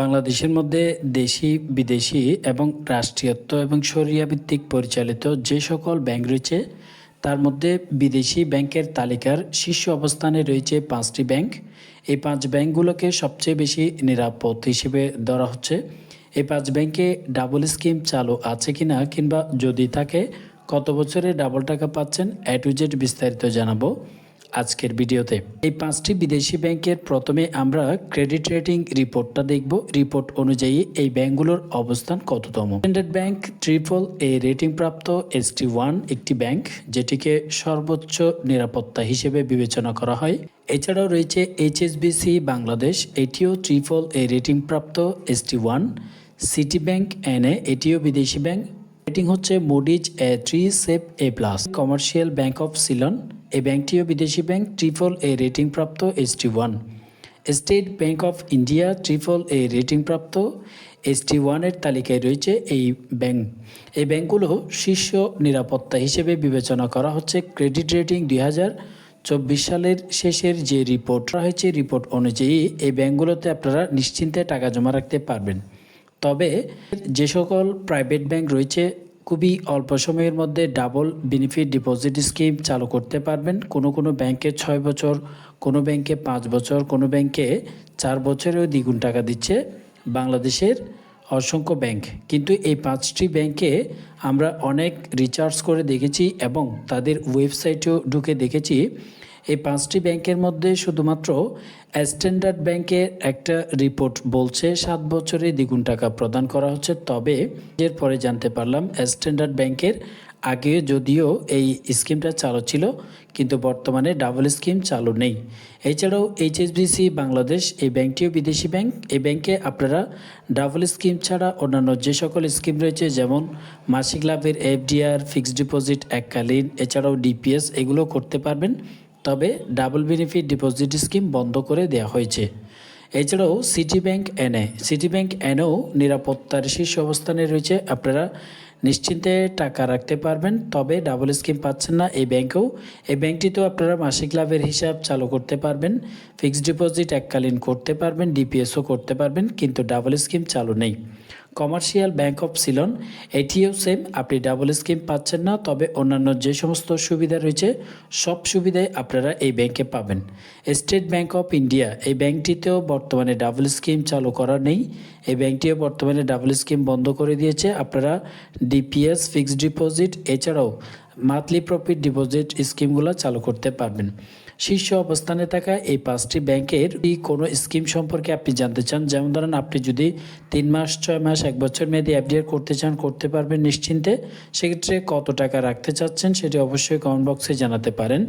বাংলাদেশের মধ্যে দেশি, বিদেশি এবং রাষ্ট্রীয়ত্ব এবং সরিয়া ভিত্তিক পরিচালিত যে সকল ব্যাংক রয়েছে, তার মধ্যে বিদেশি ব্যাংকের তালিকার শীর্ষ অবস্থানে রয়েছে পাঁচটি ব্যাংক। এই পাঁচ ব্যাংকগুলোকে সবচেয়ে বেশি নিরাপদ হিসেবে ধরা হচ্ছে। এই পাঁচ ব্যাংকে ডাবল স্কিম চালু আছে কিনা কিংবা যদি থাকে, কত বছরে ডাবল টাকা পাচ্ছেন এ টু জেড বিস্তারিত জানাব। আজকের ভিডিওতে। এই পাঁচটি বিদেশি ব্যাংকের প্রথমে আমরা ক্রেডিট রেটিং রিপোর্টটা দেখব। রিপোর্ট অনুযায়ী এই ব্যাংকগুলোর অবস্থান কততম? Standard bank triple A rating প্রাপ্ত এসটি ওয়ান একটি ব্যাংক, যেটিকে সর্বোচ্চ নিরাপত্তা হিসেবে বিবেচনা করা হয়। এছাড়াও রয়েছে এইচএসবিসি বাংলাদেশ এটিও ট্রিপল এ রেটিং প্রাপ্ত ST one Citi bank NA এটিও বিদেশি ব্যাংক। রেটিং হচ্ছে Moody's A three safe A plus commercial bank of Ceylon এই ব্যাংকটিও বিদেশি ব্যাংক ট্রিপল এ রেটিং প্রাপ্ত ST one State Bank of India triple A rating প্রাপ্ত ST ওয়ানের তালিকায় রয়েছে এই ব্যাংক এই ব্যাংকগুলো শীর্ষ নিরাপত্তা হিসেবে বিবেচনা করা হচ্ছে। ক্রেডিট রেটিং দুই হাজার চব্বিশ সালের শেষের যে রিপোর্ট হয়েছে রিপোর্ট অনুযায়ী এই ব্যাংকগুলোতে আপনারা নিশ্চিন্তে টাকা জমা রাখতে পারবেন। তবে যে সকল প্রাইভেট ব্যাংক রয়েছে, খুবই অল্প সময়ের মধ্যে ডাবল বেনিফিট ডিপোজিট স্কিম চালু করতে পারবেন। কোনো কোনো ব্যাংকে ছয় বছর, কোনো ব্যাংকে পাঁচ বছর, কোনো ব্যাংকে চার বছরেও দ্বিগুণ টাকা দিচ্ছে বাংলাদেশের অসংখ্য ব্যাংক কিন্তু এই পাঁচটি ব্যাংকে আমরা অনেক রিচার্জ করে দেখেছি এবং তাদের ওয়েবসাইটেও ঢুকে দেখেছি। এই পাঁচটি ব্যাংকের মধ্যে শুধুমাত্র স্ট্যান্ডার্ড ব্যাংকের একটা রিপোর্ট বলছে, সাত বছরে দ্বিগুণ টাকা প্রদান করা হচ্ছে। তবে এর পরে জানতে পারলাম, স্ট্যান্ডার্ড ব্যাংকের আগে যদিও এই স্কিমটা চালু ছিল, কিন্তু বর্তমানে ডাবল স্কিম চালু নেই। এছাড়াও এইচএসবিসি বাংলাদেশ, এই ব্যাংকটিও বিদেশি ব্যাংক। এই ব্যাংকে আপনারা ডাবল স্কিম ছাড়া অন্যান্য যে সকল স্কিম রয়েছে, যেমন মাসিক লাভের এফডিআর, ফিক্সড ডিপোজিট, এককালীন, এছাড়াও ডিপিএস, এগুলো করতে পারবেন। তবে ডাবল বেনিফিট ডিপোজিট স্কিম বন্ধ করে দেওয়া হয়েছে। এছাড়াও Citi bank NA Citi bank NO নিরাপত্তার শীর্ষ অবস্থানে রয়েছে। আপনারা নিশ্চিন্তে টাকা রাখতে পারবেন, তবে ডাবল স্কিম পাচ্ছেন না এই ব্যাংকেও এই ব্যাংকটিতেও আপনারা মাসিক লাভের হিসাব চালু করতে পারবেন, ফিক্সড ডিপোজিট এককালীন করতে পারবেন, ডিপিএসও করতে পারবেন, কিন্তু ডাবল স্কিম চালু নেই। কমার্শিয়াল ব্যাংক অফ সিলন, এটিও সেম, আপনি ডাবল স্কিম পাচ্ছেন না, তবে অন্যান্য যে সমস্ত সুবিধা রয়েছে, সব সুবিধাই আপনারা এই ব্যাংকে পাবেন। স্টেট ব্যাংক অফ ইন্ডিয়া, এই ব্যাংকটিতেও বর্তমানে ডাবল স্কিম চালু করা নেই। এই ব্যাংকটিও বর্তমানে ডাবল স্কিম বন্ধ করে দিয়েছে। আপনারা ডিপিএস, ফিক্সড ডিপোজিট, এছাড়াও মান্থলি প্রফিট ডিপোজিট স্কিমগুলো চালু করতে পারবেন। শীর্ষ অবস্থানে থাকা এই পাঁচটি ব্যাংকের কোনো স্কিম সম্পর্কে আপনি জানতে চান, যেমন ধরেন আপনি যদি তিন মাস, ছয় মাস, এক বছর মেয়াদি এফডিআর করতে চান, করতে পারবেন নিশ্চিন্তে। সেক্ষেত্রে কত টাকা রাখতে চাচ্ছেন সেটি অবশ্যই কমেন্ট বক্সে জানাতে পারেন।